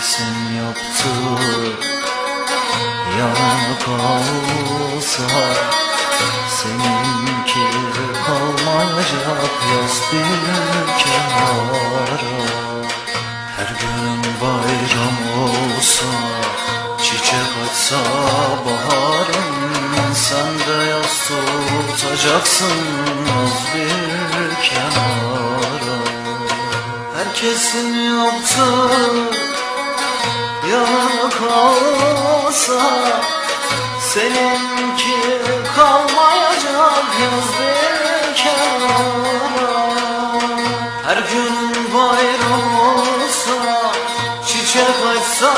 Çaresin yoktur Yanık olsa Seninki kalmayacak Yaz bir kenara. Her gün bayram olsa Çiçek açsa baharım Sen de yaz tutacaksın Az bir kenara. Herkesin yoktur Seninki kalmayacak yaz bir kenara. Her gün bayram olsa Çiçek açsa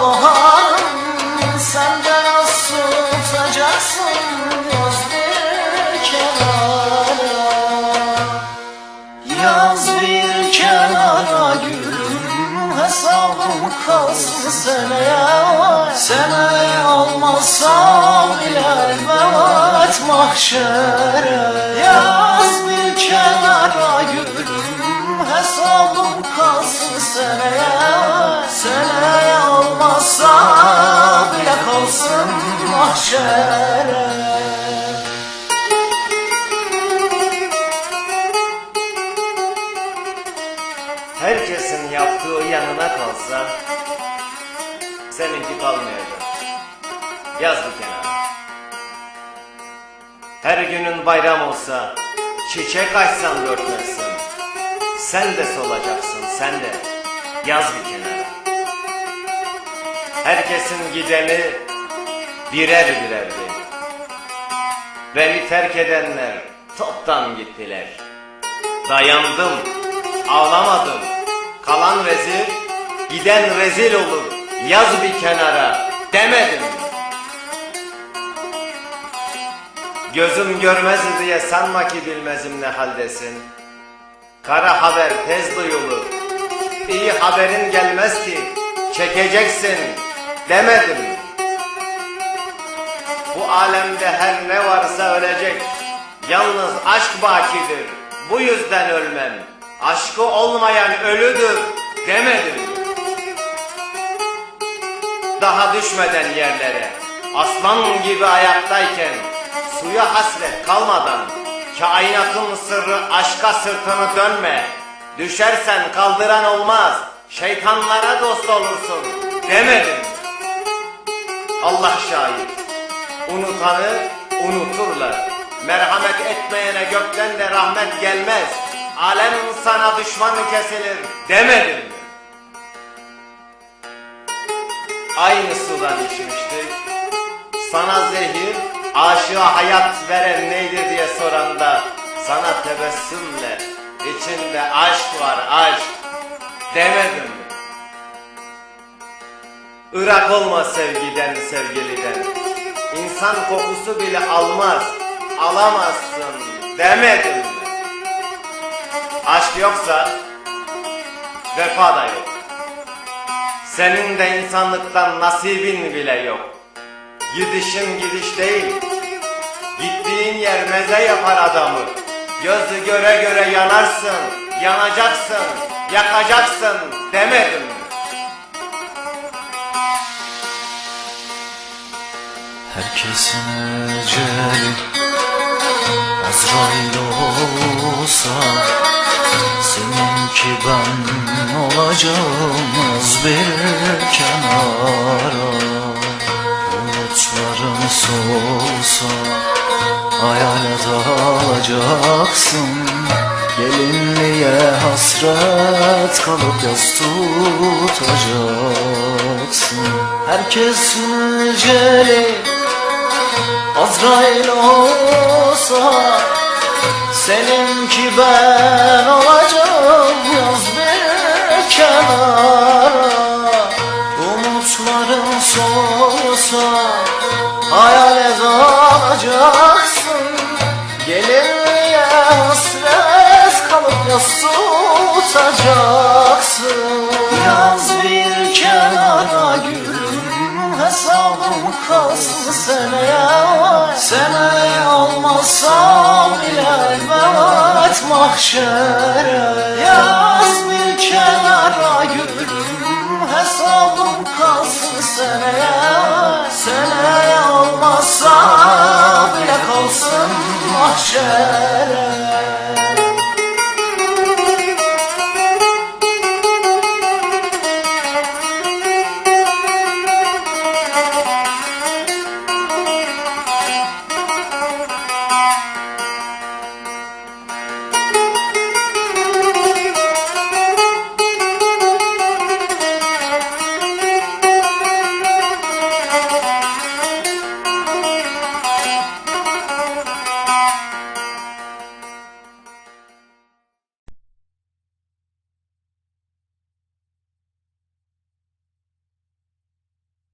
baharım Sen de yaz tutacaksın yaz bir kenara. Yaz bir kenara gülüm Hesabım kalsın seneye Seneye olmazsa bile Mevat mahşere. Yaz bir kenara gülüm Hesabım kalsın seneye. Seneye olmazsa bile kalsın mahşere. Herkesin yaptığı yanına kalsa seninki kalmayacak. Yaz bir kenara. Her günün bayram olsa çiçek açsan dört. Sen de solacaksın sen de. Yaz bir kenara. Herkesin gideni birer birerdi. Beni terk edenler toptan gittiler. Dayandım, ağlamadım. Kalan rezil, giden rezil olur. Yaz bir kenara demedim. Gözüm görmez diye sanma ki bilmezim ne haldesin. Kara haber tez duyulur. İyi haberin gelmez ki çekeceksin demedim. Bu alemde her ne varsa ölecek. Yalnız aşk bakidir. Bu yüzden ölmem. Aşkı olmayan ölüdür demedim. Daha düşmeden yerlere, aslan gibi ayaktayken, suya hasret kalmadan, kainatın sırrı aşka sırtını dönme. Düşersen kaldıran olmaz, şeytanlara dost olursun demedim. Allah şahit. Unutanı unuturlar. Merhamet etmeyene gökten de rahmet gelmez. Alem sana düşman kesilir demedim Aynı sudan içmiştik. Sana zehir, aşığa hayat veren neydi diye soranda sana tebessümle içinde aşk var aşk demedim? Irak olma sevgiden sevgiliden. İnsan kokusu bile almaz, alamazsın demedim? Aşk yoksa vefa da yok. Senin de insanlıktan nasibin bile yok. Gidişin gidiş değil, gittiğin yer meze yapar adamı. Gözü göre göre yanarsın, yanacaksın, yakacaksın demedim mi? Herkesin eceli Azrail olsa Seninki ben olacağım az bir kenara Umutlarım solsa Hayalet alacaksın Gelinliğe hasret kalıp yas tutacaksın. Herkesin eceli Azrail olsa Seninki ben olacağım yaz bir kenara. Umutların solsa Hayal alacaksın. Gelinliğe hasret kalıp yas Yaz bir kenara gülüm Hesabım kalsın seneye. Seneye olmazsa bile Mevat mahşere Yaz bir kenara gülüm. Hesabım kalsın seneye Sene olmasa bile kalsın mahşere